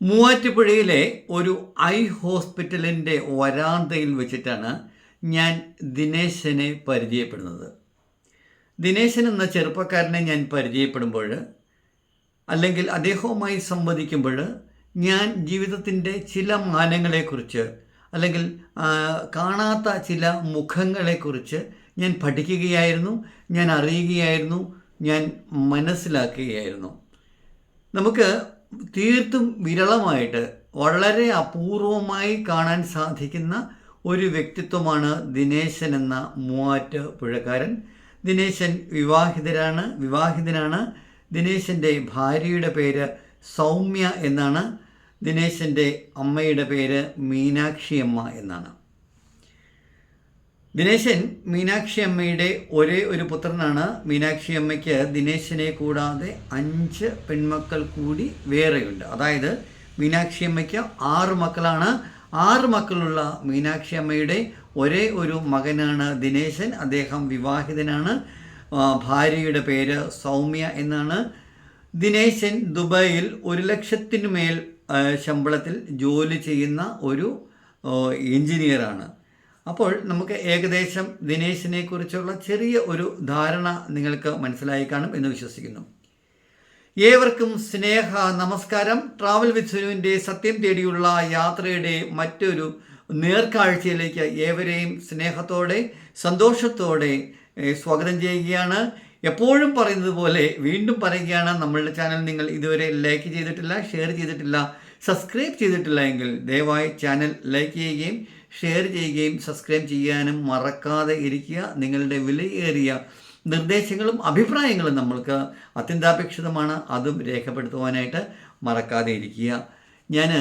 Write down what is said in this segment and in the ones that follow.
മൂവാറ്റുപുഴയിലെ ഒരു ഐ ഹോസ്പിറ്റലിന്റെ വരാന്തയിൽ വെച്ചിട്ടാണ് ഞാൻ ദിനേശനെ പരിചയപ്പെടുന്നത്. ദിനേശൻ എന്ന ചെറുപ്പക്കാരനെ ഞാൻ പരിചയപ്പെടുമ്പോൾ അല്ലെങ്കിൽ അദ്ദേഹവുമായി സംവദിക്കുമ്പോൾ ഞാൻ ജീവിതത്തിന്റെ ചില മാനങ്ങളെക്കുറിച്ച് അല്ലെങ്കിൽ കാണാത്ത ചില മുഖങ്ങളെക്കുറിച്ച് ഞാൻ പഠിക്കുകയായിരുന്നു ഞാൻ അറിയുകയായിരുന്നു ഞാൻ മനസ്സിലാക്കുകയായിരുന്നു. നമുക്ക് തീർത്തും വിരളമായിട്ട് വളരെ അപൂർവമായി കാണാൻ സാധിക്കുന്ന ഒരു വ്യക്തിത്വമാണ് ദിനേശൻ എന്ന മൂവാറ്റ് പുഴക്കാരൻ. ദിനേശൻ വിവാഹിതരാണ് വിവാഹിതനാണ്. ദിനേശന്റെ ഭാര്യയുടെ പേര് സൗമ്യ എന്നാണ്. ദിനേശന്റെ അമ്മയുടെ പേര് മീനാക്ഷി അമ്മ എന്നാണ്. ദിനേശൻ മീനാക്ഷി അമ്മയുടെ ഒരേ ഒരു പുത്രനാണ്. മീനാക്ഷി അമ്മയ്ക്ക് ദിനേശനെ കൂടാതെ അഞ്ച് പെൺമക്കൾ കൂടി വേറെയുണ്ട്. അതായത് മീനാക്ഷി അമ്മയ്ക്ക് ആറ് മക്കളാണ്. ആറ് മക്കളുള്ള മീനാക്ഷി അമ്മയുടെ ഒരേ ഒരു മകനാണ് ദിനേശൻ. അദ്ദേഹം വിവാഹിതനാണ്. ഭാര്യയുടെ പേര് സൗമ്യ എന്നാണ്. ദിനേശൻ ദുബായിൽ ഒരു ലക്ഷത്തിനു മേൽ ശമ്പളത്തിൽ ജോലി ചെയ്യുന്ന ഒരു എഞ്ചിനീയറാണ്. അപ്പോൾ നമുക്ക് ഏകദേശം ദിനേശിനെ കുറിച്ചുള്ള ചെറിയ ഒരു ധാരണ നിങ്ങൾക്ക് മനസ്സിലായി കാണും എന്ന് വിശ്വസിക്കുന്നു. ഏവർക്കും സ്നേഹ നമസ്കാരം. ട്രാവൽ വിത്ത് സുനുവിന്റെ സത്യം തേടിയുള്ള യാത്രയുടെ മറ്റൊരു നേർക്കാഴ്ചയിലേക്ക് ഏവരെയും സ്നേഹത്തോടെ സന്തോഷത്തോടെ സ്വാഗതം ചെയ്യുകയാണ്. എപ്പോഴും പറയുന്നത് പോലെ വീണ്ടും പറയുകയാണ്. നമ്മളുടെ ചാനൽ നിങ്ങൾ ഇതുവരെ ലൈക്ക് ചെയ്തിട്ടില്ല ഷെയർ ചെയ്തിട്ടില്ല സബ്സ്ക്രൈബ് ചെയ്തിട്ടില്ല എങ്കിൽ ദയവായി ചാനൽ ലൈക്ക് ചെയ്യുകയും ഷെയർ ചെയ്യുകയും സബ്സ്ക്രൈബ് ചെയ്യാനും മറക്കാതെ ഇരിക്കുക. നിങ്ങളുടെ വിലയേറിയ നിർദ്ദേശങ്ങളും അഭിപ്രായങ്ങളും നമ്മൾക്ക് അത്യന്താപേക്ഷിതമാണ്. അതും രേഖപ്പെടുത്തുവാനായിട്ട് മറക്കാതെ ഇരിക്കുക. ഞാൻ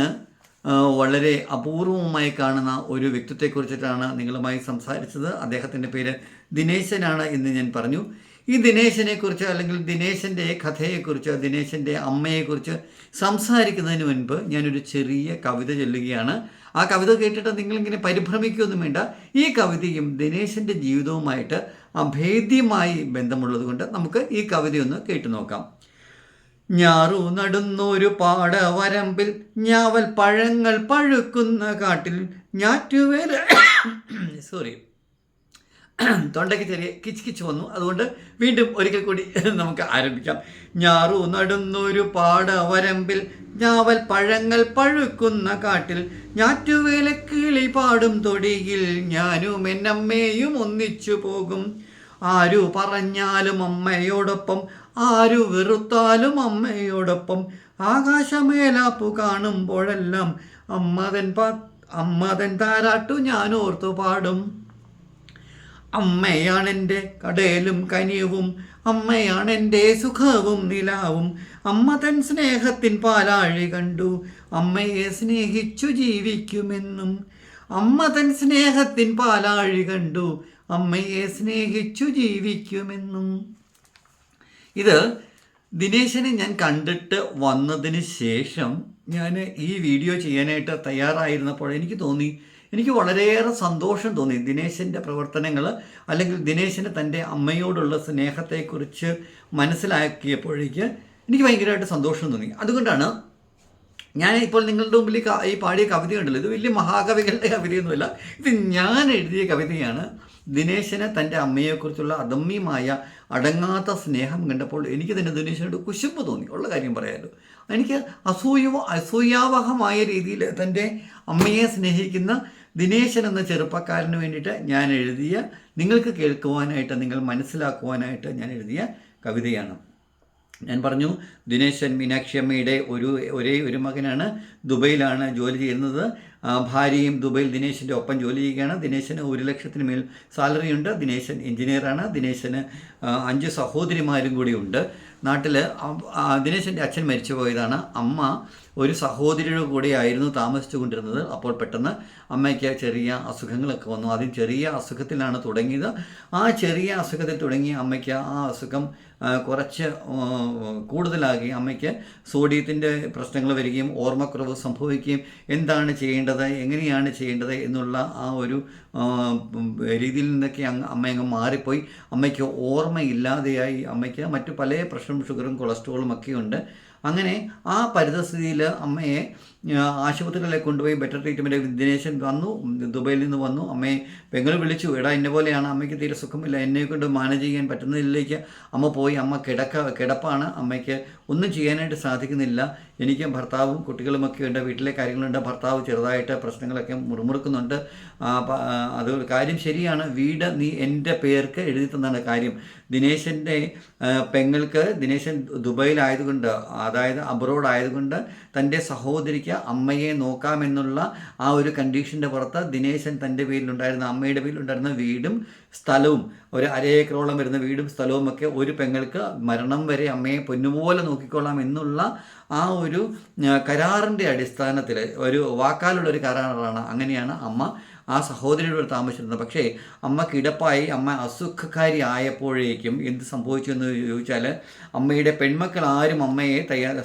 വളരെ അപൂർവമായി കാണുന്ന ഒരു വ്യക്തിത്വത്തെക്കുറിച്ചിട്ടാണ് നിങ്ങളുമായി സംസാരിച്ചത്. അദ്ദേഹത്തിന്റെ പേര് ദിനേശനാണ് എന്ന് ഞാൻ പറഞ്ഞു. ഈ ദിനേശനെക്കുറിച്ച് അല്ലെങ്കിൽ ദിനേശന്റെ ദിനേശന്റെ ദിനേശന്റെ അമ്മയെക്കുറിച്ച് സംസാരിക്കുന്നതിന് മുൻപ് ഞാനൊരു ചെറിയ കവിത ചൊല്ലുകയാണ്. ആ കവിത കേട്ടിട്ട് നിങ്ങളിങ്ങനെ പരിഭ്രമിക്കുകയൊന്നും വേണ്ട. ഈ കവിതയും ദിനേശന്റെ ജീവിതവുമായിട്ട് അഭേദ്യമായി ബന്ധമുള്ളത് കൊണ്ട് നമുക്ക് ഈ കവിതയൊന്ന് കേട്ടു നോക്കാം. ഞാറു നടുന്നൊരു പാടവരമ്പിൽ ഞാവൽ പഴങ്ങൾ പഴുക്കുന്ന കാട്ടിൽ ഞാറ്റുവേല സോറി തൊണ്ടയ്ക്ക് ചെറിയ കിച്ച് കിച്ച് വന്നു. അതുകൊണ്ട് വീണ്ടും ഒരിക്കൽ കൂടി നമുക്ക് ആരംഭിക്കാം. ഞാറു നടുന്നൊരു പാടവരമ്പിൽ ഞാവൽ പഴങ്ങൾ പഴുക്കുന്ന കാട്ടിൽ ഞാറ്റുവേല കിളി പാടും തൊടിയിൽ ഞാനും എന്നമ്മയും ഒന്നിച്ചു പോകും. ആരു പറഞ്ഞാലും അമ്മയോടൊപ്പം ആരു വെറുത്താലും അമ്മയോടൊപ്പം. ആകാശമേലാപ്പു കാണുമ്പോഴെല്ലാം അമ്മതൻ പാ അമ്മതൻ താരാട്ടു ഞാൻ ഓർത്തു പാടും. അമ്മയാണെന്റെ അമ്മയാണ് എന്റെ സുഖവും നിലാവും. അമ്മ തൻ സ്നേഹത്തിൻ പാലാഴി കണ്ടു അമ്മയെ സ്നേഹിച്ചു ജീവിക്കുമെന്നും. അമ്മ തൻ സ്നേഹത്തിൻ പാലാഴി കണ്ടു അമ്മയെ സ്നേഹിച്ചു ജീവിക്കുമെന്നും. ഇത് ദിനേശനെ ഞാൻ കണ്ടിട്ട് വന്നതിന് ശേഷം ഞാൻ ഈ വീഡിയോ ചെയ്യാനായിട്ട് തയ്യാറായിരുന്നപ്പോൾ എനിക്ക് തോന്നി എനിക്ക് വളരെയേറെ സന്തോഷം തോന്നി. ദിനേശന്റെ പ്രവർത്തനങ്ങൾ അല്ലെങ്കിൽ ദിനേശന് തന്റെ അമ്മയോടുള്ള സ്നേഹത്തെക്കുറിച്ച് മനസ്സിലാക്കിയപ്പോഴേക്ക് എനിക്ക് ഭയങ്കരമായിട്ട് സന്തോഷം തോന്നി. അതുകൊണ്ടാണ് ഞാൻ ഇപ്പോൾ നിങ്ങളുടെ മുമ്പിൽ ഈ പാടിയ കവിത ഉണ്ടല്ലോ ഇത് വലിയ മഹാകവികളുടെ കവിതയൊന്നുമല്ല. ഇത് ഞാൻ എഴുതിയ കവിതയാണ്. ദിനേശന് തന്റെ അമ്മയെക്കുറിച്ചുള്ള അദമ്യമായ അടങ്ങാത്ത സ്നേഹം കണ്ടപ്പോൾ എനിക്ക് തന്നെ ദിനേശനോട് കുശുമ്പ് തോന്നി. ഉള്ള കാര്യം പറയാമല്ലോ എനിക്ക് അസൂയ അസൂയാവഹമായ രീതിയിൽ തന്റെ അമ്മയെ സ്നേഹിക്കുന്ന ദിനേശൻ എന്ന ചെറുപ്പക്കാരന് വേണ്ടിയിട്ട് ഞാൻ എഴുതിയ നിങ്ങൾക്ക് കേൾക്കുവാനായിട്ട് നിങ്ങൾ മനസ്സിലാക്കുവാനായിട്ട് ഞാൻ എഴുതിയ കവിതയാണ്. ഞാൻ പറഞ്ഞു ദിനേശൻ മീനാക്ഷി അമ്മയുടെ ഒരു ഒരേ ഒരു മകനാണ്. ദുബൈയിലാണ് ജോലി ചെയ്യുന്നത്. ഭാര്യയും ദുബൈയിൽ ദിനേശിന്റെ ഒപ്പം ജോലി ചെയ്യുകയാണ്. ദിനേശന് ഒരു ലക്ഷത്തിന് മേൽ സാലറി ഉണ്ട് ദിനേശൻ എഞ്ചിനീയറാണ് ദിനേശന് അഞ്ച് സഹോദരിമാരും കൂടി ഉണ്ട് നാട്ടിൽ ദിനേശന്റെ അച്ഛൻ മരിച്ചു പോയതാണ്. അമ്മ ഒരു സഹോദരിയുടെ കൂടെ ആയിരുന്നു താമസിച്ചു കൊണ്ടിരുന്നത് അപ്പോൾ പെട്ടെന്ന് അമ്മയ്ക്ക് ചെറിയ അസുഖങ്ങളൊക്കെ വന്നു. ആദ്യം ചെറിയ അസുഖത്തിലാണ് തുടങ്ങിയത്. ആ ചെറിയ അസുഖത്തിൽ തുടങ്ങി അമ്മയ്ക്ക് ആ അസുഖം കുറച്ച് കൂടുതലാകുകയും അമ്മയ്ക്ക് സോഡിയത്തിന്റെ പ്രശ്നങ്ങൾ വരികയും ഓർമ്മക്കുറവ് സംഭവിക്കുകയും എന്താണ് ചെയ്യേണ്ടത് എങ്ങനെയാണ് ചെയ്യേണ്ടത് എന്നുള്ള ആ ഒരു രീതിയിൽ നിന്നൊക്കെ അമ്മ അങ്ങ് മാറിപ്പോയി. അമ്മയ്ക്ക് ഓർമ്മയില്ലാതെയായി. അമ്മയ്ക്ക് മറ്റു പല ഷുഗറും കൊളസ്ട്രോളും ഉണ്ട്. അങ്ങനെ ആ പരിതസ്ഥിതിയിൽ അമ്മയെ ആശുപത്രികളിലേക്ക് കൊണ്ടുപോയി ബെറ്റർ ട്രീറ്റ്മെന്റ് ദിനേശൻ വന്നു ദുബൈയിൽ നിന്ന് വന്നു. അമ്മയെ പെങ്ങൾ വിളിച്ചു എടാ എന്നെ പോലെയാണ്. അമ്മയ്ക്ക് തീരെ സുഖമില്ല. എന്നെ കൊണ്ട് മാനേജ് ചെയ്യാൻ പറ്റുന്നതിലേക്ക് അമ്മ പോയി. അമ്മ കിടക്ക കിടപ്പാണ്. അമ്മയ്ക്ക് ഒന്നും ചെയ്യാനായിട്ട് സാധിക്കുന്നില്ല. എനിക്ക് ഭർത്താവും കുട്ടികളുമൊക്കെ ഉണ്ട്. വീട്ടിലെ കാര്യങ്ങളുണ്ട്. ഭർത്താവ് ചെറുതായിട്ട് പ്രശ്നങ്ങളൊക്കെ മുറുമുറുക്കുന്നുണ്ട്. അത് കാര്യം ശരിയാണ്. വീട് നീ എന്റെ പേർക്ക് എഴുതി തന്നാണ് കാര്യം. ദിനേശന്റെ പെങ്ങൾക്ക് ദിനേശൻ ദുബൈയിലായതുകൊണ്ട് അതായത് അബ്രോഡ് ആയതുകൊണ്ട് തന്റെ സഹോദരിക്ക് അമ്മയെ നോക്കാമെന്നുള്ള ആ ഒരു കണ്ടീഷന്റെ പുറത്ത് ദിനേശൻ തന്റെ പേരിലുണ്ടായിരുന്ന അമ്മയുടെ പേരിലുണ്ടായിരുന്ന വീടും സ്ഥലവും ഒരു അര ഏക്കറോളം വരുന്ന വീടും സ്ഥലവും ഒക്കെ ഒരു പെങ്ങൾക്ക് മരണം വരെ അമ്മയെ പൊന്നുപോലെ നോക്കിക്കൊള്ളാം എന്നുള്ള ആ ഒരു കരാറിന്റെ അടിസ്ഥാനത്തിൽ ഒരു വാക്കാലുള്ള ഒരു കരാറാണ് അങ്ങനെയാണ് അമ്മ ആ സഹോദരിയുടെ താമസിച്ചിരുന്നത്. പക്ഷേ അമ്മ കിടപ്പായി അമ്മ അസുഖക്കാരി ആയപ്പോഴേക്കും എന്ത് സംഭവിച്ചു എന്ന് ചോദിച്ചാൽ അമ്മയുടെ പെൺമക്കൾ ആരും അമ്മയെ തയ്യാർ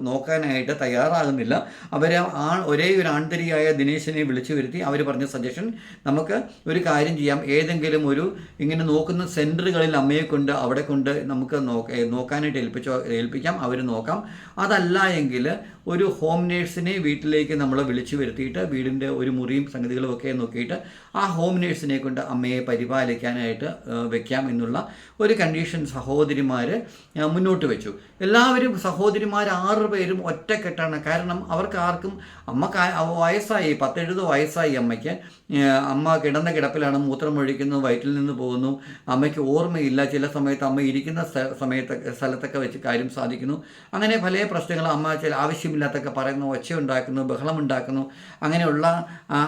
നോക്കാനായിട്ട് തയ്യാറാകുന്നില്ല. അവർ ആ ഒരേ ഒരു ആൺതരിയായ ദിനേശിനെ വിളിച്ചു വരുത്തി അവർ പറഞ്ഞ സജഷൻ നമുക്ക് ഒരു കാര്യം ചെയ്യാം. ഏതെങ്കിലും ഒരു ഇങ്ങനെ നോക്കുന്ന സെന്ററുകളിൽ അമ്മയെ കൊണ്ട് അവിടെ കൊണ്ട് നമുക്ക് നോക്ക നോക്കാനായിട്ട് ഏൽപ്പിച്ചോ ഏൽപ്പിക്കാം. അവർ നോക്കാം. അതല്ല എങ്കിൽ ഒരു ഹോം നേഴ്സിനെ വീട്ടിലേക്ക് നമ്മൾ വിളിച്ചു വരുത്തിയിട്ട് വീടിന്റെ ഒരു മുറിയും സംഗതികളും ഒക്കെ നോക്കിയിട്ട് ആ ഹോം നേഴ്സിനെ കൊണ്ട് അമ്മയെ പരിപാലിക്കാനായിട്ട് വെക്കാം എന്നുള്ള ഒരു കണ്ടീഷൻ സഹോദരിമാർ മുന്നോട്ട് വെച്ചു. എല്ലാവരും സഹോദരിമാർ ആറ് പേരും ഒറ്റക്കെട്ടാണ്. കാരണം അവർക്ക് ആർക്കും അമ്മ വയസ്സായി പത്തെഴുപത് വയസ്സായി അമ്മയ്ക്ക്. അമ്മ കിടന്ന കിടപ്പിലാണ് മൂത്രം ഒഴിക്കുന്നു വയറ്റിൽ നിന്ന് പോകുന്നു. അമ്മയ്ക്ക് ഓർമ്മയില്ല. ചില സമയത്ത് അമ്മ ഇരിക്കുന്ന സമയത്തൊക്കെ സ്ഥലത്തൊക്കെ വെച്ച് കാര്യം സാധിക്കുന്നു. അങ്ങനെ പല പ്രശ്നങ്ങൾ അമ്മ ചില ആവശ്യമില്ലാത്തൊക്കെ പറയുന്നു ഒച്ച ഉണ്ടാക്കുന്നു ബഹളം ഉണ്ടാക്കുന്നു അങ്ങനെയുള്ള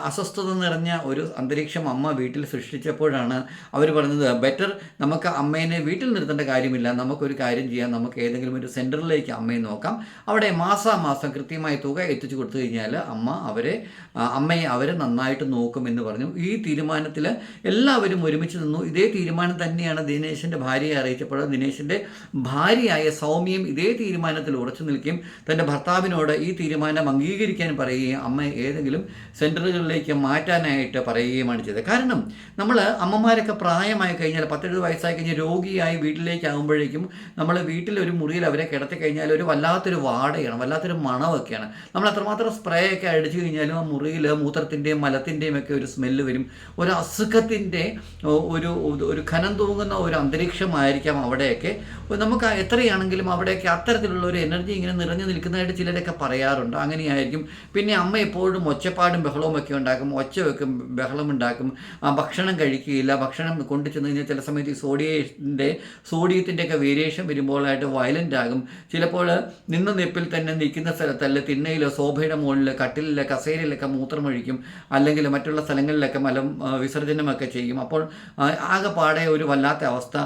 അസ്വസ്ഥത നിറഞ്ഞ ഒരു അന്തരീക്ഷം അമ്മ വീട്ടിൽ സൃഷ്ടിച്ചപ്പോഴാണ് അവർ പറഞ്ഞത് ബെറ്റർ നമുക്ക് അമ്മേനെ വീട്ടിൽ നിർത്തേണ്ട കാര്യമില്ല. നമുക്കൊരു കാര്യം ചെയ്യാം. നമുക്ക് ഏതെങ്കിലും ഒരു സെന്ററിലേക്ക് അമ്മയെ നോക്കാം. അവിടെ മാസാമാസം കൃത്യമായി തുക എത്തിച്ചു കൊടുത്തു കഴിഞ്ഞാൽ അമ്മ അവരെ അമ്മയെ അവരെ നന്നായിട്ട് നോക്കും എന്ന് പറഞ്ഞു. ഈ തീരുമാനത്തിൽ എല്ലാവരും ഒരുമിച്ച് നിന്നു. ഇതേ തീരുമാനം തന്നെയാണ് ദിനേശിന്റെ ഭാര്യയെ അറിയിച്ചപ്പോൾ ദിനേശിന്റെ ഭാര്യയായ സൗമ്യം ഇതേ തീരുമാനത്തിൽ ഉറച്ചു നിൽക്കുകയും തന്റെ ഭർത്താവിനോട് ഈ തീരുമാനം അംഗീകരിക്കാൻ പറയുകയും അമ്മ ഏതെങ്കിലും സെന്ററുകളിലേക്ക് മാറ്റാനായിട്ട് പറയുകയുമാണ് ചെയ്തത്. കാരണം നമ്മൾ അമ്മമാരൊക്കെ പ്രായമായി കഴിഞ്ഞാൽ പത്തെഴുപത് വയസ്സായി കഴിഞ്ഞാൽ രോഗിയായി വീട്ടിലേക്കാകുമ്പോഴേക്കും നമ്മൾ വീട്ടിൽ ഒരു മുറിയിൽ അവരെ കിടത്തി കഴിഞ്ഞാൽ ഒരു വല്ലാത്തൊരു വാടയാണ് വല്ലാത്തൊരു മണമൊക്കെയാണ്. നമ്മൾ അത്രമാത്രം സ്പ്രേ ഒക്കെ അടിച്ചു കഴിഞ്ഞാലും ആ മുറിയിൽ മൂത്രത്തിന്റെയും മലത്തിന്റെയും ഒക്കെ ഒരു സ്മെല്ല് വരും. ഒരു അസുഖത്തിന്റെ ഒരു ഒരു ഖനം തൂങ്ങുന്ന ഒരു അന്തരീക്ഷമായിരിക്കാം അവിടെയൊക്കെ. നമുക്ക് എത്രയാണെങ്കിലും അവിടെയൊക്കെ അത്തരത്തിലുള്ള ഒരു എനർജി ഇങ്ങനെ നിറഞ്ഞു നിൽക്കുന്നതായിട്ട് ചിലരൊക്കെ പറയാറുണ്ട്. അങ്ങനെയായിരിക്കും. പിന്നെ അമ്മ എപ്പോഴും ഒച്ചപ്പാടും ബഹളവും ഒക്കെ ഉണ്ടാക്കും. ഒച്ച വെക്കും ബഹളം ഉണ്ടാക്കും. ഭക്ഷണം കഴിക്കുകയില്ല. ഭക്ഷണം കൊണ്ടു ചെന്ന് കഴിഞ്ഞാൽ ചില സമയത്ത് ഈ സോഡിയത്തിന്റെ സോഡിയത്തിന്റെ ഒക്കെ വേരിയേഷൻ വരുമ്പോഴായിട്ട് വയലന്റ് ആകും. ചിലപ്പോൾ നിന്ന നിപ്പിൽ തന്നെ നിൽക്കുന്ന സ്ഥലത്തല്ല തിണ്ണയിലോ സോഫയുടെ മുകളിലോ കട്ടിലിലോ കസേരയിലൊക്കെ മൂത്രമൊഴിക്കും. അല്ലെങ്കിൽ മറ്റുള്ള സ്ഥലങ്ങളിലൊക്കെ മലം വിസർജനമൊക്കെ ചെയ്യും. അപ്പോൾ ആകെ ആകെപ്പാടെ ഒരു വല്ലാത്ത അവസ്ഥ.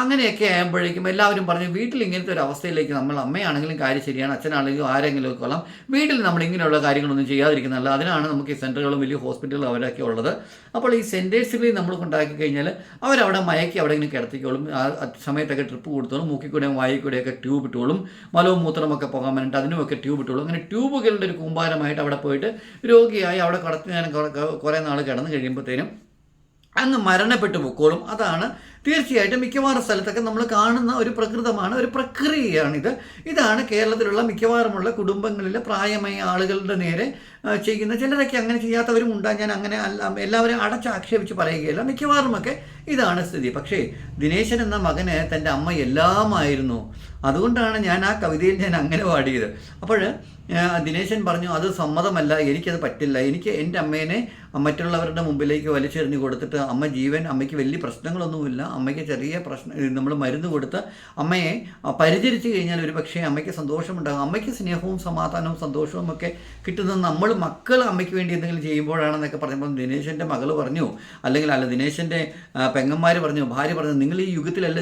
അങ്ങനെയൊക്കെ ആകുമ്പോഴേക്കും എല്ലാവരും പറഞ്ഞു വീട്ടിൽ ഇങ്ങനത്തെ ഒരു അവസ്ഥയിലേക്ക് നമ്മൾ അമ്മയാണെങ്കിലും കാര്യം ശരിയാണ് അച്ഛനാണെങ്കിലും ആരെങ്കിലും ഒക്കെ കൊള്ളാം. വീട്ടിൽ നമ്മൾ ഇങ്ങനെയുള്ള കാര്യങ്ങളൊന്നും ചെയ്യാതിരിക്കുന്നതല്ല. അതിനാണ് നമുക്ക് ഈ സെന്ററുകളും വലിയ ഹോസ്പിറ്റലുകളും അവരൊക്കെ ഉള്ളത്. അപ്പോൾ ഈ സെന്റേഴ്സുകളിൽ നമ്മൾ കൊണ്ടാക്കി കഴിഞ്ഞാൽ അവരവിടെ മയക്കി അവിടെ ഇങ്ങനെ കിടത്തിക്കോളും. ആ സമയത്തൊക്കെ ട്രിപ്പ് കൊടുത്തോളും. മൂക്കിക്കൂടെയും വായിക്കൂടെയൊക്കെ ട്യൂബ് ഇട്ടോളും. മലവും മൂത്രമൊക്കെ പോകാൻ വേണ്ടിയിട്ട് അതിനുമൊക്കെ ട്യൂബ് ഇട്ടോളും. അങ്ങനെ ട്യൂബുകളുടെ ഒരു കൂമ്പാരമായിട്ട് അവിടെ പോയിട്ട് രോഗിയായി അവിടെ കടത്തി ഞാൻ കുറേ നാൾ കിടന്നു കഴിയുമ്പോഴത്തേനും അങ്ങ് മരണപ്പെട്ടു പൊക്കോളും. അതാണ് തീർച്ചയായിട്ടും മിക്കവാറും സ്ഥലത്തൊക്കെ നമ്മൾ കാണുന്ന ഒരു പ്രകൃതമാണ് ഒരു പ്രക്രിയയാണിത്. ഇതാണ് കേരളത്തിലുള്ള മിക്കവാറുമുള്ള കുടുംബങ്ങളിലെ പ്രായമായ ആളുകളുടെ നേരെ ചെയ്യുന്ന ചിലരൊക്കെ അങ്ങനെ ചെയ്യാത്തവരും ഉണ്ടാ ഞാൻ അങ്ങനെ അല്ല എല്ലാവരും അടച്ചാക്ഷേപിച്ച് പറയുകയില്ല. മിക്കവാറുമൊക്കെ ഇതാണ് സ്ഥിതി. പക്ഷേ ദിനേശൻ എന്ന മകന് തന്റെ അമ്മ എല്ലാമായിരുന്നു. അതുകൊണ്ടാണ് ഞാൻ ആ കവിതയിൽ ഞാൻ അങ്ങനെ പാടിയത്. അപ്പോൾ ദിനേശൻ പറഞ്ഞു അത് സമ്മതമല്ല. എനിക്കത് പറ്റില്ല. എനിക്ക് എന്റെ അമ്മേനെ മറ്റുള്ളവരുടെ മുമ്പിലേക്ക് വലിച്ചെറിഞ്ഞ് കൊടുത്തിട്ട് അമ്മ ജീവൻ അമ്മയ്ക്ക് വലിയ പ്രശ്നങ്ങളൊന്നുമില്ല. അമ്മയ്ക്ക് ചെറിയ പ്രശ്നം നമ്മൾ മരുന്ന് കൊടുത്ത് അമ്മയെ പരിചരിച്ച് കഴിഞ്ഞാൽ ഒരു പക്ഷേ അമ്മയ്ക്ക് സന്തോഷമുണ്ടാകും. അമ്മയ്ക്ക് സ്നേഹവും സമാധാനവും സന്തോഷവും ഒക്കെ കിട്ടുന്നത് നമ്മൾ മക്കൾ അമ്മയ്ക്ക് വേണ്ടി എന്തെങ്കിലും ചെയ്യുമ്പോഴാണെന്നൊക്കെ പറഞ്ഞപ്പോൾ ദിനേശന്റെ മകൾ പറഞ്ഞു അല്ലെങ്കിൽ അല്ല ദിനേശന്റെ പെങ്ങന്മാർ പറഞ്ഞു ഭാര്യ പറഞ്ഞു നിങ്ങൾ ഈ യുഗത്തിലല്ല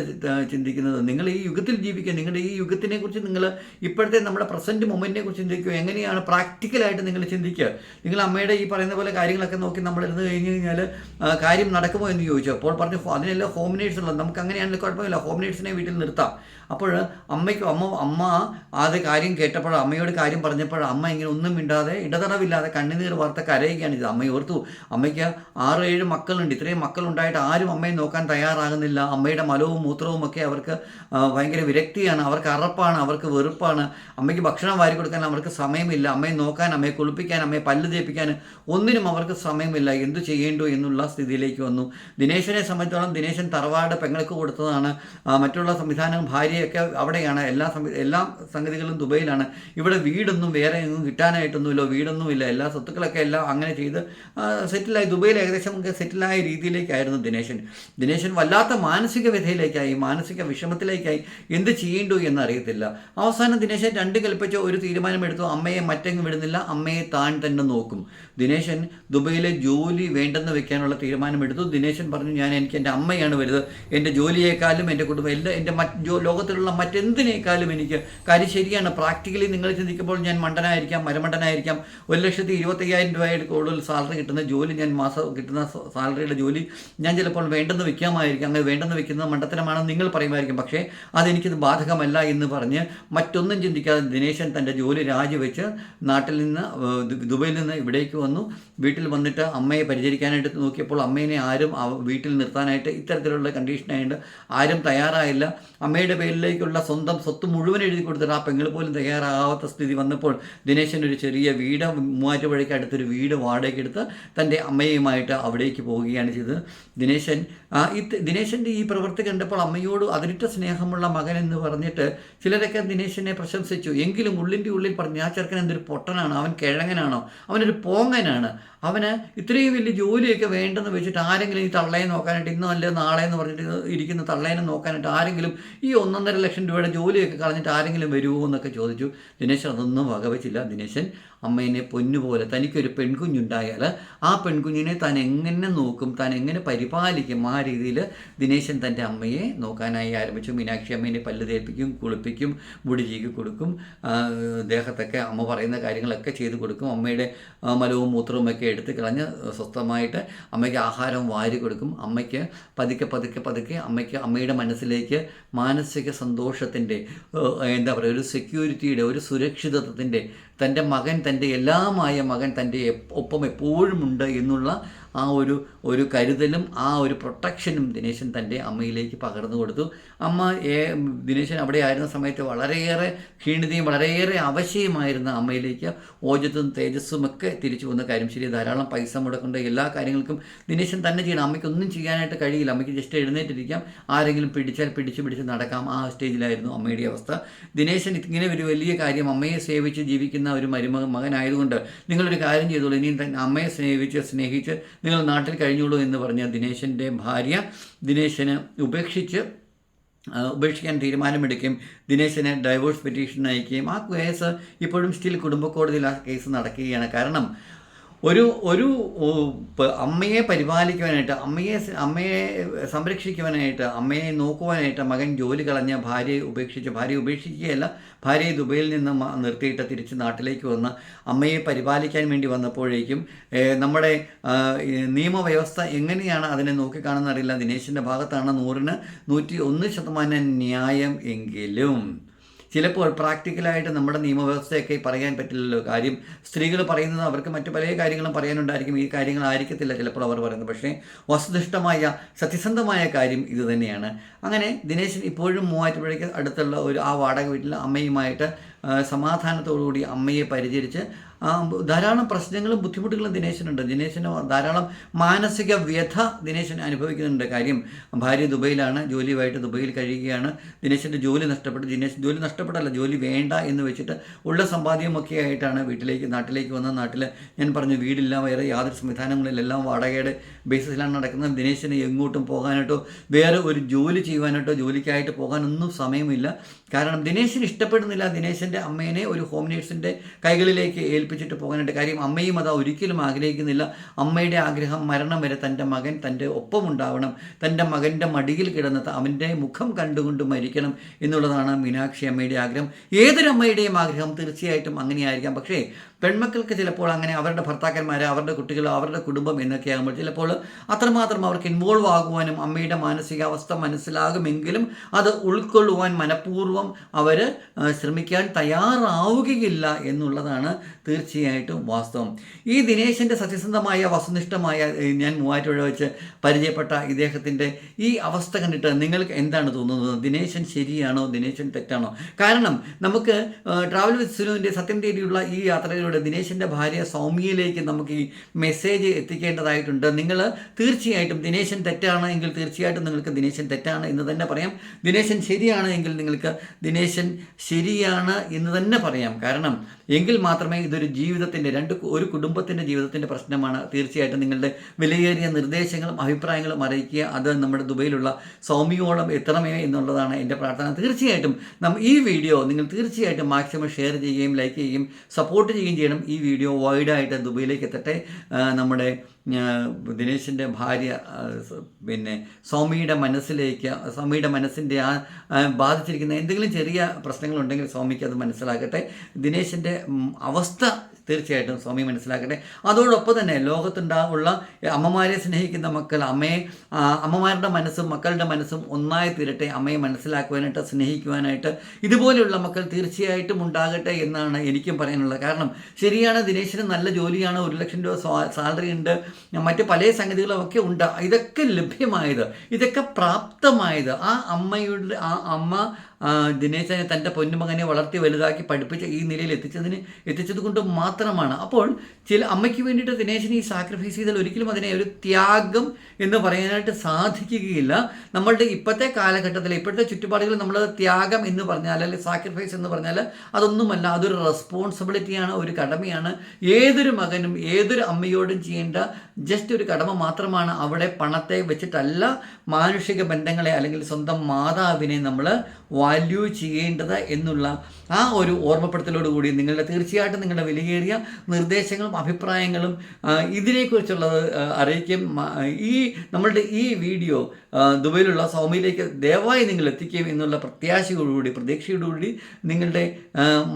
ചിന്തിക്കുന്നത്? നിങ്ങൾ ഈ യുഗത്തിൽ ജീവിക്കുക നിങ്ങളുടെ ഈ യുഗത്തിനെ കുറിച്ച് നിങ്ങൾ ഇപ്പോഴത്തെ നമ്മുടെ പ്രസന്റ് മൊമെന്റിനെ കുറിച്ച് ചിന്തിക്കുക എങ്ങനെയാണ് പ്രാക്ടിക്കലായിട്ട് നിങ്ങൾ ചിന്തിക്കുക? നിങ്ങൾ അമ്മയുടെ ഈ പറയുന്ന പോലെ കാര്യങ്ങളൊക്കെ നോക്കി നമ്മൾ ഇരുന്ന് കഴിഞ്ഞ് കഴിഞ്ഞാൽ കാര്യം നടക്കുമോ എന്ന് ചോദിച്ചു. അപ്പോൾ പറഞ്ഞു "ഹോ, അതിനെല്ലാം ഹോമിനേഴ്സ് നേഴ്സ് ഉള്ളത് നമുക്ക് അങ്ങനെയാണെങ്കിൽ കുഴപ്പമില്ല ഹോമിനേഴ്സിനെ വീട്ടിൽ നിർത്താം. അപ്പോൾ അമ്മയ്ക്ക് അമ്മ അമ്മ അത് കാര്യം കേട്ടപ്പോൾ അമ്മയോട് കാര്യം പറഞ്ഞപ്പോൾ അമ്മ ഇങ്ങനെ ഒന്നും മിണ്ടാതെ ഇടതടവില്ലാതെ കണ്ണുനീർ വാർത്ത കരയുകയാണ് ഇത് അമ്മ ഓർത്തു അമ്മയ്ക്ക് ആറ് ഏഴ് മക്കളുണ്ട്. ഇത്രയും മക്കളുണ്ടായിട്ട് ആരും അമ്മയെ നോക്കാൻ തയ്യാറാകുന്നില്ല. അമ്മയുടെ മലവും മൂത്രവും ഒക്കെ അവർക്ക് ഭയങ്കര വിരക്തിയാണ്. അവർക്ക് അറപ്പാണ് അവർക്ക് വെറുപ്പാണ്. അമ്മയ്ക്ക് ഭക്ഷണം വാരി കൊടുക്കാൻ അവർക്ക് സമയമില്ല. അമ്മയെ നോക്കാൻ അമ്മയെ കുളിപ്പിക്കാൻ അമ്മയെ പല്ല് തേപ്പിക്കാൻ ഒന്നിനും അവർക്ക് സമയമില്ല. എന്തു ചെയ്യേണ്ടു എന്നുള്ള സ്ഥിതിയിലേക്ക് വന്നു. ദിനേശനെ സംബന്ധിച്ചോളം ദിനേശൻ തറവാട് പെങ്ങൾക്ക് കൊടുത്തതാണ്. മറ്റുള്ള സംവിധാനം ഭാര്യയൊക്കെ അവിടെയാണ് എല്ലാ എല്ലാ സംഗതികളും ദുബൈയിലാണ്. ഇവിടെ വീടൊന്നും വേറെ എങ്ങും കിട്ടാനായിട്ടൊന്നുമില്ല വീടൊന്നുമില്ല. എല്ലാ സ്വത്തുക്കളൊക്കെ എല്ലാം അങ്ങനെ ചെയ്ത് സെറ്റിലായി. ദുബൈയിൽ ഏകദേശം സെറ്റിലായ രീതിയിലേക്കായിരുന്നു ദിനേശൻ. ദിനേശൻ വല്ലാത്ത മാനസിക വ്യഥയിലേക്കായി മാനസിക വിഷമത്തിലേക്കായി എന്ത് ചെയ്യേണ്ടു എന്നറിയത്തില്ല. അവസാനം ദിനേശൻ രണ്ട് കൽപ്പിച്ച ഒരു തീരുമാനമെടുത്തു. അമ്മയെ മറ്റെങ്ങും വിടുന്നില്ല. അമ്മയെ താൻ തന്നെ നോക്കും. ദിനേശൻ ദുബൈയിലെ ജോലി വേണ്ടെന്ന് വെക്കാനുള്ള തീരുമാനമെടുത്തു. ദിനേശൻ പറഞ്ഞു ഞാൻ എനിക്ക് എന്റെ അമ്മയാണ് വരുന്നത് എന്റെ ജോലിയേക്കാളും എന്റെ കുടുംബം എല്ലാ എന്റെ മറ്റ് ജോ- ലോകത്തിലുള്ള മറ്റെന്തിനേക്കാളും എനിക്ക് കാര്യം ശരിയാണ്. പ്രാക്ടിക്കലി നിങ്ങൾ ചിന്തിക്കുമ്പോൾ ഞാൻ മണ്ടനായിരിക്കാം മരമണ്ടനായിരിക്കാം. ഒരു ലക്ഷത്തി ഇരുപത്തയ്യായിരം രൂപയുടെ കൂടുതൽ സാലറി കിട്ടുന്ന ജോലി ഞാൻ മാസം കിട്ടുന്ന സാലറിയുടെ ജോലി ഞാൻ ചിലപ്പോൾ വേണ്ടെന്ന് വെക്കാമായിരിക്കും. അങ്ങനെ വേണ്ടെന്ന് വെക്കുന്നത് മണ്ടത്തരമാണെന്ന് നിങ്ങൾ പറയുമായിരിക്കും. പക്ഷേ അതെനിക്കിത് ബാധകമല്ല എന്ന് പറഞ്ഞ് മറ്റൊന്നും ചിന്തിക്കാതെ ദിനേശൻ തന്റെ ജോലി രാജിവെച്ച് നാട്ടിൽ നിന്ന് ദുബൈയിൽ നിന്ന് ഇവിടേക്ക് വന്നു. വീട്ടിൽ വന്നിട്ട് അമ്മയെ പരിചരിക്കാനായിട്ട് നോക്കിയപ്പോൾ അമ്മേനെ ആരും വീട്ടിൽ നിർത്താനായിട്ട് ഇത്തരത്തിലുള്ള കണ്ടീഷനായിട്ട് ആരും തയ്യാറായില്ല. അമ്മയുടെ പേരിലേക്കുള്ള സ്വന്തം സ്വത്ത് മുഴുവൻ എഴുതി കൊടുത്തിട്ട് ആ പെങ്ങൾ പോലും തയ്യാറാവാത്ത സ്ഥിതി വന്നപ്പോൾ ദിനേശൻ ഒരു ചെറിയ വീട് മൂവാറ്റുപുഴയ്ക്ക് അടുത്തൊരു വീട് വാടകയ്ക്ക് എടുത്ത് തന്റെ അമ്മയുമായിട്ട് അവിടേക്ക് പോവുകയാണ് ചെയ്തത്. ദിനേശൻ ഈ ദിനേശന്റെ ഈ പ്രവൃത്തി കണ്ടപ്പോൾ അമ്മയോട് അതിരിട്ട സ്നേഹമുള്ള മകൻ എന്ന് പറഞ്ഞിട്ട് ചിലരൊക്കെ ദിനേശനെ പ്രശംസിച്ചു. എങ്കിലും ഉള്ളിന്റെ ഉള്ളിൽ പറഞ്ഞു ആ ചെറുക്കൻ എന്തൊരു പൊട്ടനാണ്. അവൻ കിഴങ്ങനാണോ? അവനൊരു പോങ്ങനാണ്. അവന് ഇത്രയും വലിയ ജോലിയൊക്കെ വേണ്ടെന്ന് വെച്ചിട്ട് ആരെങ്കിലും ഈ തള്ളയെ നോക്കാനായിട്ട് ഇന്ന് അല്ലേ നാളെ എന്ന് പറഞ്ഞിട്ട് ഇരിക്കുന്ന തള്ളേനെ നോക്കാനായിട്ട് ആരെങ്കിലും ഈ ഒന്നൊന്നര ലക്ഷം രൂപയുടെ ജോലിയൊക്കെ കളഞ്ഞിട്ട് ആരെങ്കിലും വരുമോ എന്നൊക്കെ ചോദിച്ചു. ദിനേശൻ അതൊന്നും വകവച്ചില്ല. ദിനേശൻ അമ്മേനെ പൊന്നുപോലെ തനിക്കൊരു പെൺകുഞ്ഞുണ്ടായാൽ ആ പെൺകുഞ്ഞിനെ താൻ എങ്ങനെ നോക്കും താൻ എങ്ങനെ പരിപാലിക്കും ആ രീതിയിൽ ദിനേശൻ തന്റെ അമ്മയെ നോക്കാനായി ആരംഭിച്ചു. മീനാക്ഷി അമ്മേനെ പല്ല് തേപ്പിക്കും കുളിപ്പിക്കും മുടി ചീകി കൊടുക്കും. ദേഹത്തൊക്കെ അമ്മ പറയുന്ന കാര്യങ്ങളൊക്കെ ചെയ്തു കൊടുക്കും. അമ്മയുടെ മലവും മൂത്രവും ഒക്കെ എടുത്ത് കളഞ്ഞ് സ്വസ്ഥമായിട്ട് അമ്മയ്ക്ക് ആഹാരം വാരി കൊടുക്കും അമ്മയ്ക്ക് പതുക്കെ പതുക്കെ പതുക്കെ അമ്മയ്ക്ക് അമ്മയുടെ മനസ്സിലേക്ക് മാനസിക സന്തോഷത്തിന്റെ എന്താ പറയുക ഒരു സെക്യൂരിറ്റിയുടെ ഒരു സുരക്ഷിതത്വത്തിന്റെ തന്റെ മകൻ തന്റെ എല്ലാമായ മകൻ തന്റെ ഒപ്പം എപ്പോഴുമുണ്ട് എന്നുള്ള ആ ഒരു ഒരു കരുതലും ആ ഒരു പ്രൊട്ടക്ഷനും ദിനേശൻ തന്റെ അമ്മയിലേക്ക് പകർന്നു കൊടുത്തു. അമ്മ ഏ- ദിനേശൻ അവിടെ ആയിരുന്ന സമയത്ത് വളരെയേറെ ക്ഷീണിതയും വളരെയേറെ അവശയുമായിരുന്ന അമ്മയിലേക്ക് ഓജത്തും തേജസ്സും ഒക്കെ തിരിച്ചു വന്ന കാര്യം ശരി ധാരാളം പൈസ മുടക്കേണ്ട എല്ലാ കാര്യങ്ങൾക്കും ദിനേശൻ തന്നെ ചെയ്യണം. അമ്മയ്ക്കൊന്നും ചെയ്യാനായിട്ട് കഴിയില്ല. അമ്മയ്ക്ക് ജസ്റ്റ് എഴുന്നേറ്റിരിക്കാം. ആരെങ്കിലും പിടിച്ചാൽ പിടിച്ച് പിടിച്ച് നടക്കാം. ആ സ്റ്റേജിലായിരുന്നു അമ്മയുടെ അവസ്ഥ. ദിനേശൻ ഇങ്ങനെ ഒരു വലിയ കാര്യം അമ്മയെ സേവിച്ച് ജീവിക്കുന്ന ഒരു മരുമക മകനായതുകൊണ്ട് നിങ്ങളൊരു കാര്യം ചെയ്തോളൂ. ഇനിയും അമ്മയെ സ്നേഹിച്ച് സ്നേഹിച്ച് നിങ്ങൾ നാട്ടിൽ കഴിഞ്ഞോളൂ എന്ന് പറഞ്ഞ ദിനേശന്റെ ഭാര്യ ദിനേശന് ഉപേക്ഷിച്ച് ഉപേക്ഷിക്കാൻ തീരുമാനമെടുക്കുകയും ദിനേശിനെ ഡൈവോഴ്സ് പെറ്റീഷൻ അയക്കുകയും ആ കേസ് ഇപ്പോഴും സ്റ്റിൽ കുടുംബ കോടതിയിൽ ആ കേസ് നടക്കുകയാണ്. കാരണം ഒരു ഒരു അമ്മയെ പരിപാലിക്കുവാനായിട്ട് അമ്മയെ അമ്മയെ സംരക്ഷിക്കുവാനായിട്ട് അമ്മയെ നോക്കുവാനായിട്ട് മകൻ ജോലി കളഞ്ഞ ഭാര്യയെ ഉപേക്ഷിച്ച് ഭാര്യയെ ഉപേക്ഷിക്കുകയല്ല ഭാര്യയെ ദുബൈയിൽ നിന്ന് നിർത്തിയിട്ട് തിരിച്ച് നാട്ടിലേക്ക് വന്ന് അമ്മയെ പരിപാലിക്കാൻ വേണ്ടി വന്നപ്പോഴേക്കും നമ്മുടെ നിയമവ്യവസ്ഥ എങ്ങനെയാണ് അതിനെ നോക്കിക്കാണെന്നറിയില്ല ദിനേശിന്റെ ഭാഗത്താണ് നൂറിന് നൂറ്റി ഒന്ന് ശതമാനം ന്യായം എങ്കിലും. ചിലപ്പോൾ പ്രാക്ടിക്കലായിട്ട് നമ്മുടെ നിയമവ്യവസ്ഥയൊക്കെ പറയാൻ പറ്റില്ലല്ലോ. കാര്യം സ്ത്രീകൾ പറയുന്നത് അവർക്ക് മറ്റു പല കാര്യങ്ങളും പറയാനുണ്ടായിരിക്കും. ഈ കാര്യങ്ങൾ കാര്യങ്ങളായിരിക്കത്തില്ല ചിലപ്പോൾ അവർ പറയുന്നത്. പക്ഷേ വസ്തുനിഷ്ഠമായ സത്യസന്ധമായ കാര്യം ഇത് തന്നെയാണ്. അങ്ങനെ ദിനേശൻ ഇപ്പോഴും മൂവാറ്റുപുഴയ്ക്ക് അടുത്തുള്ള ഒരു ആ വാടക വീട്ടിൽ അമ്മയുമായിട്ട് സമാധാനത്തോടു സമാധാനത്തോടുകൂടി അമ്മയെ പരിചരിച്ച് ധാരാളം പ്രശ്നങ്ങളും ബുദ്ധിമുട്ടുകളും ദിനേശനുണ്ട്. ദിനേശന് ധാരാളം മാനസിക വ്യഥ ദിനേശൻ അനുഭവിക്കുന്നുണ്ട്. കാര്യം ഭാര്യ ദുബൈയിലാണ് ജോലിയുമായിട്ട് ദുബൈയിൽ കഴിയുകയാണ്. ദിനേശന്റെ ജോലി നഷ്ടപ്പെട്ടു. ദിനേശ് ജോലി നഷ്ടപ്പെട്ടല്ല ജോലി വേണ്ട എന്ന് വെച്ചിട്ട് ഉള്ള സമ്പാദ്യമൊക്കെ ആയിട്ടാണ് വീട്ടിലേക്ക് നാട്ടിലേക്ക് വന്ന നാട്ടിൽ ഞാൻ പറഞ്ഞു വീടില്ല വേറെ യാതൊരു സംവിധാനങ്ങളില്ല എല്ലാം വാടകയുടെ ബേസിസിലാണ് നടക്കുന്നത്. ദിനേശന് എങ്ങോട്ടും പോകാനായിട്ടോ വേറെ ഒരു ജോലി ചെയ്യുവാനായിട്ടോ ജോലിക്കായിട്ട് പോകാനൊന്നും സമയമില്ല. കാരണം ദിനേശിന് ഇഷ്ടപ്പെടുന്നില്ല ദിനേശന്റെ അമ്മേനെ ഒരു ഹോം നേഴ്സിന്റെ കൈകളിലേക്ക് ഏൽപ്പിച്ചിട്ട് പോകാനായിട്ട്. കാര്യം അമ്മയും അത് ഒരിക്കലും ആഗ്രഹിക്കുന്നില്ല. അമ്മയുടെ ആഗ്രഹം മരണം വരെ തന്റെ മകൻ തന്റെ ഒപ്പം ഉണ്ടാവണം. തന്റെ മകന്റെ മടിയിൽ കിടന്ന് അവന്റെ മുഖം കണ്ടുകൊണ്ട് മരിക്കണം എന്നുള്ളതാണ് മീനാക്ഷി അമ്മയുടെ ആഗ്രഹം. ഏതൊരു അമ്മയുടെയും ആഗ്രഹം തീർച്ചയായിട്ടും അങ്ങനെയായിരിക്കാം. പക്ഷേ പെൺമക്കൾക്ക് ചിലപ്പോൾ അങ്ങനെ അവരുടെ ഭർത്താക്കന്മാർ അവരുടെ കുട്ടികൾ അവരുടെ കുടുംബം എന്നൊക്കെ ആകുമ്പോൾ ചിലപ്പോൾ അത്രമാത്രം അവർക്ക് ഇൻവോൾവ് ആകുവാനും അമ്മയുടെ മാനസികാവസ്ഥ മനസ്സിലാകുമെങ്കിലും അത് ഉൾക്കൊള്ളുവാൻ മനഃപൂർവം അവർ ശ്രമിക്കാൻ തയ്യാറാവുകയില്ല എന്നുള്ളതാണ് തീർച്ചയായിട്ടും വാസ്തവം. ഈ ദിനേശന്റെ സത്യസന്ധമായ വസ്തുനിഷ്ഠമായ ഞാൻ മൂവാറ്റുപുഴ വെച്ച് പരിചയപ്പെട്ട ഇദ്ദേഹത്തിന്റെ ഈ അവസ്ഥ കണ്ടിട്ട് നിങ്ങൾക്ക് എന്താണ് തോന്നുന്നത്? ദിനേശൻ ശരിയാണോ? ദിനേശൻ തെറ്റാണോ? കാരണം നമുക്ക് ട്രാവൽ വിത്ത് സുനുവിന്റെ സത്യം തേടിയുള്ള ഈ യാത്രയിലൂടെ ദിനേശിന്റെ ഭാര്യ സൗമ്യയിലേക്ക് നമുക്ക് ഈ മെസ്സേജ് എത്തിക്കേണ്ടതായിട്ടുണ്ട്. നിങ്ങൾ തീർച്ചയായിട്ടും ദിനേശൻ തെറ്റാണ് എങ്കിൽ തീർച്ചയായിട്ടും നിങ്ങൾക്ക് ദിനേശൻ തെറ്റാണ് എന്ന് തന്നെ പറയാം. ദിനേശൻ ശരിയാണ് എങ്കിൽ നിങ്ങൾക്ക് ദിനേശൻ ശരിയാണ് എന്ന് തന്നെ പറയാം. കാരണം എങ്കിൽ മാത്രമേ ഇതൊരു ജീവിതത്തിന്റെ രണ്ട് ഒരു കുടുംബത്തിന്റെ ജീവിതത്തിന്റെ പ്രശ്നമാണ്. തീർച്ചയായിട്ടും നിങ്ങളുടെ വിലയേറിയ നിർദ്ദേശങ്ങളും അഭിപ്രായങ്ങളും അറിയിക്കുക. അത് നമ്മുടെ ദുബൈയിലുള്ള സൗമ്യയോളം എത്തണമേ എന്നുള്ളതാണ് എന്റെ പ്രാർത്ഥന. തീർച്ചയായിട്ടും ഈ വീഡിയോ നിങ്ങൾ തീർച്ചയായിട്ടും മാക്സിമം ഷെയർ ചെയ്യുകയും ലൈക്ക് ചെയ്യുകയും സപ്പോർട്ട് ചെയ്യുകയും ചെയ്യണം. ഈ വീഡിയോ വൈഡായിട്ട് ദുബൈയിലേക്ക് എത്തട്ടെ. നമ്മുടെ ദിനേശിന്റെ ഭാര്യ പിന്നെ സ്വാമിയുടെ മനസ്സിലേക്ക് സ്വാമിയുടെ മനസ്സിന്റെ ആ ബാധിച്ചിരിക്കുന്ന എന്തെങ്കിലും ചെറിയ പ്രശ്നങ്ങളുണ്ടെങ്കിൽ സ്വാമിക്ക് അത് മനസ്സിലാക്കട്ടെ ദിനേശിന്റെ അവസ്ഥ തീർച്ചയായിട്ടും സ്വാമി മനസ്സിലാക്കട്ടെ അതോടൊപ്പം തന്നെ ലോകത്തുണ്ടാകുള്ള അമ്മമാരെ സ്നേഹിക്കുന്ന മക്കൾ അമ്മയെ അമ്മമാരുടെ മനസ്സും മക്കളുടെ മനസ്സും ഒന്നായി തീരട്ടെ. അമ്മയെ മനസ്സിലാക്കുവാനായിട്ട് സ്നേഹിക്കുവാനായിട്ട് ഇതുപോലെയുള്ള മക്കൾ തീർച്ചയായിട്ടും ഉണ്ടാകട്ടെ എന്നാണ് എനിക്കും പറയാനുള്ളത്. കാരണം ശരിയാണ് ദിനേശിന് നല്ല ജോലിയാണ്. ഒരു ലക്ഷം രൂപ സാലറി ഉണ്ട്. മറ്റ് പല സംഗതികളും ഒക്കെ ഉണ്ട്. ഇതൊക്കെ ലഭ്യമായത് ഇതൊക്കെ പ്രാപ്തമായത് ആ അമ്മയുടെ ആ അമ്മ ദിനേശനെ തന്റെ പൊന്നുമകനെ വളർത്തി വലുതാക്കി പഠിപ്പിച്ച് ഈ നിലയിൽ എത്തിച്ചതിന് എത്തിച്ചത് കൊണ്ട് മാത്രമാണ്. അപ്പോൾ ചില അമ്മയ്ക്ക് വേണ്ടിയിട്ട് ദിനേശിനെ ഈ സാക്രിഫൈസ് ചെയ്താൽ ഒരിക്കലും അതിനെ ഒരു ത്യാഗം എന്ന് പറയാനായിട്ട് സാധിക്കുകയില്ല. നമ്മളുടെ ഇപ്പോഴത്തെ കാലഘട്ടത്തിൽ ഇപ്പോഴത്തെ ചുറ്റുപാടുകൾ നമ്മൾ ത്യാഗം എന്ന് പറഞ്ഞാൽ അല്ലെങ്കിൽ സാക്രിഫൈസ് എന്ന് പറഞ്ഞാൽ അതൊന്നുമല്ല അതൊരു റെസ്പോൺസിബിലിറ്റിയാണ് ഒരു കടമയാണ്. ഏതൊരു മകനും ഏതൊരു അമ്മയോടും ചെയ്യേണ്ട ജസ്റ്റ് ഒരു കടമ മാത്രമാണ് അവിടെ പണത്തെ വെച്ചിട്ടല്ല മാനുഷിക ബന്ധങ്ങളെ അല്ലെങ്കിൽ സ്വന്തം മാതാവിനെ നമ്മൾ വാല്യൂ ചെയ്യേണ്ടത് എന്നുള്ള ആ ഒരു ഓർമ്മപ്പെടുത്തലോട് കൂടി നിങ്ങളുടെ തീർച്ചയായിട്ടും നിങ്ങളുടെ വിലയേറിയ നിർദ്ദേശങ്ങളും അഭിപ്രായങ്ങളും ഇതിനെക്കുറിച്ചുള്ളത് അറിയിക്കും. ഈ നമ്മളുടെ ഈ വീഡിയോ ദുബൈയിലുള്ള സൗമ്യയിലേക്ക് ദയവായി നിങ്ങൾ എത്തിക്കും എന്നുള്ള പ്രത്യാശയോടുകൂടി പ്രതീക്ഷയോടുകൂടി നിങ്ങളുടെ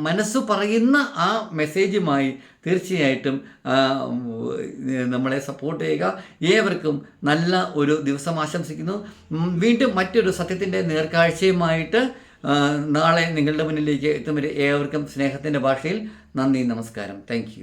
മനസ്സ് പറയുന്ന ആ മെസ്സേജുമായി തീർച്ചയായിട്ടും നമ്മളെ സപ്പോർട്ട് ചെയ്യുക. ഏവർക്കും നല്ല ഒരു ദിവസം ആശംസിക്കുന്നു. വീണ്ടും മറ്റൊരു സത്യത്തിന്റെ നേർക്കാഴ്ചയുമായിട്ട് നാളെ നിങ്ങളുടെ മുന്നിലേക്ക് എത്തും വരെ ഏവർക്കും സ്നേഹത്തിന്റെ ഭാഷയിൽ നന്ദി നമസ്കാരം. താങ്ക്